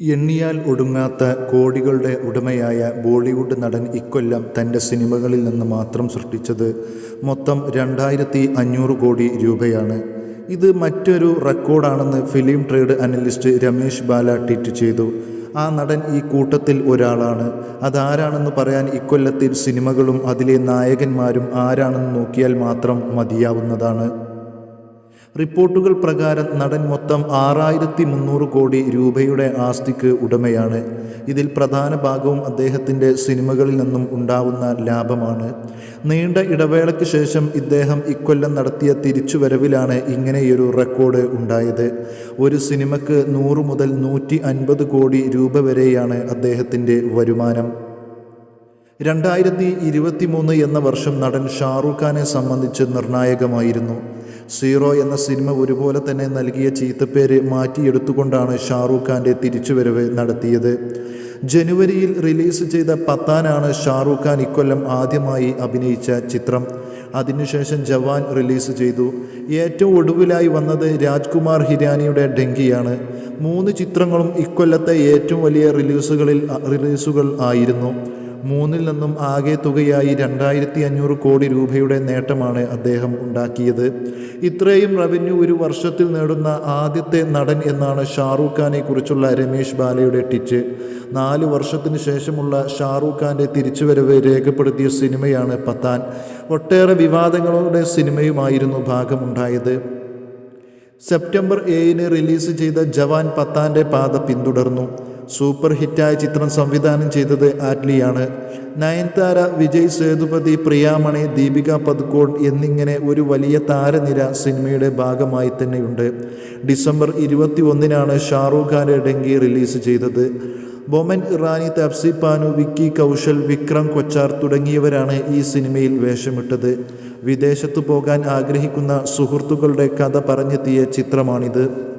എണ്ണിയാൽ ഒടുങ്ങാത്ത കോടികളുടെ ഉടമയായ ബോളിവുഡ് നടൻ ഇക്കൊല്ലം തന്റെ സിനിമകളിൽ നിന്ന് മാത്രം സൃഷ്ടിച്ചത് മൊത്തം രണ്ടായിരത്തി അഞ്ഞൂറ് കോടി രൂപയാണ്. ഇത് മറ്റൊരു റെക്കോർഡാണെന്ന് film trade analyst Ramesh Bala tweet ചെയ്തു. ആ നടൻ ഈ കൂട്ടത്തിൽ ഒരാളാണ്. അതാരാണെന്ന് പറയാൻ ഇക്കൊല്ലത്തിൽ സിനിമകളും അതിലെ നായകന്മാരും ആരാണെന്ന് നോക്കിയാൽ മാത്രം മതിയാവുന്നതാണ്. റിപ്പോർട്ടുകൾ പ്രകാരം നടൻ മൊത്തം ആറായിരത്തി മുന്നൂറ് കോടി രൂപയുടെ ആസ്തിക്ക് ഉടമയാണ്. ഇതിൽ പ്രധാന ഭാഗവും അദ്ദേഹത്തിന്റെ സിനിമകളിൽ നിന്നും ഉണ്ടാവുന്ന ലാഭമാണ്. നീണ്ട ഇടവേളയ്ക്ക് ശേഷം ഇദ്ദേഹം ഇക്കൊല്ലം നടത്തിയ തിരിച്ചുവരവിലാണ് ഇങ്ങനെയൊരു റെക്കോർഡ് ഉണ്ടായത്. ഒരു സിനിമയ്ക്ക് നൂറ് മുതൽ നൂറ്റി കോടി രൂപ വരെയാണ് അദ്ദേഹത്തിന്റെ വരുമാനം. രണ്ടായിരത്തി ഇരുപത്തി മൂന്ന് എന്ന വർഷം നടൻ ഷാറൂഖ് ഖാനെ സംബന്ധിച്ച് നിർണായകമായിരുന്നു. സീറോ എന്ന സിനിമ ഒരുപോലെ തന്നെ നൽകിയ ചീത്തപ്പേര് മാറ്റിയെടുത്തുകൊണ്ടാണ് ഷാറൂഖ് ഖാന്റെ തിരിച്ചുവരവ് നടത്തിയത്. ജനുവരിയിൽ റിലീസ് ചെയ്ത പത്താനാണ് ഷാറൂഖ് ഖാൻ ഇക്കൊല്ലം ആദ്യമായി അഭിനയിച്ച ചിത്രം. അതിനുശേഷം ജവാൻ റിലീസ് ചെയ്തു. ഏറ്റവും ഒടുവിലായി വന്നത് രാജ്കുമാർ ഹിരാനിയുടെ ഡെങ്കിയാണ്. മൂന്ന് ചിത്രങ്ങളും ഇക്കൊല്ലത്തെ ഏറ്റവും വലിയ റിലീസുകളിൽ റിലീസുകൾ ആയിരുന്നു. മൂന്നിൽ നിന്നും ആകെ തുകയായി രണ്ടായിരത്തി അഞ്ഞൂറ് കോടി രൂപയുടെ നേട്ടമാണ് അദ്ദേഹം ഉണ്ടാക്കിയത്. ഇത്രയും റവന്യൂ ഒരു വർഷത്തിൽ നേടുന്ന ആദ്യത്തെ നടൻ എന്നാണ് ഷാറൂഖ് ഖാനെ കുറിച്ചുള്ള രമേശ് ബാലയുടെ ടിച്ച് നാല് വർഷത്തിന് ശേഷമുള്ള ഷാറൂഖ് ഖാന്റെ തിരിച്ചുവരവ് രേഖപ്പെടുത്തിയ സിനിമയാണ് പത്താൻ. ഒട്ടേറെ വിവാദങ്ങളുടെ സിനിമയുമായിരുന്നു ഭാഗമുണ്ടായത്. സെപ്റ്റംബർ ഏഴിന് റിലീസ് ചെയ്ത ജവാൻ പത്താന്റെ പാത പിന്തുടർന്നു. സൂപ്പർ ഹിറ്റായ ചിത്രം സംവിധാനം ചെയ്തത് ആറ്റ്ലിയാണ്. നയൻതാര വിജയ് സേതുപതി പ്രിയാമണി ദീപിക പദ്കോൺ എന്നിങ്ങനെ ഒരു വലിയ താരനിര സിനിമയുടെ ഭാഗമായി തന്നെയുണ്ട്. ഡിസംബർ ഇരുപത്തി ഒന്നിനാണ് ഷാറൂഖ് ഖാൻ ഡെങ്കി റിലീസ് ചെയ്തത്. ബൊമൻ ഇറാനി തപ്സി പാനു വിക്കി കൗശൽ വിക്രം കൊച്ചാർ തുടങ്ങിയവരാണ് ഈ സിനിമയിൽ വേഷമിട്ടത്. വിദേശത്തു പോകാൻ ആഗ്രഹിക്കുന്ന സുഹൃത്തുക്കളുടെ കഥ പറഞ്ഞെത്തിയ ചിത്രമാണിത്.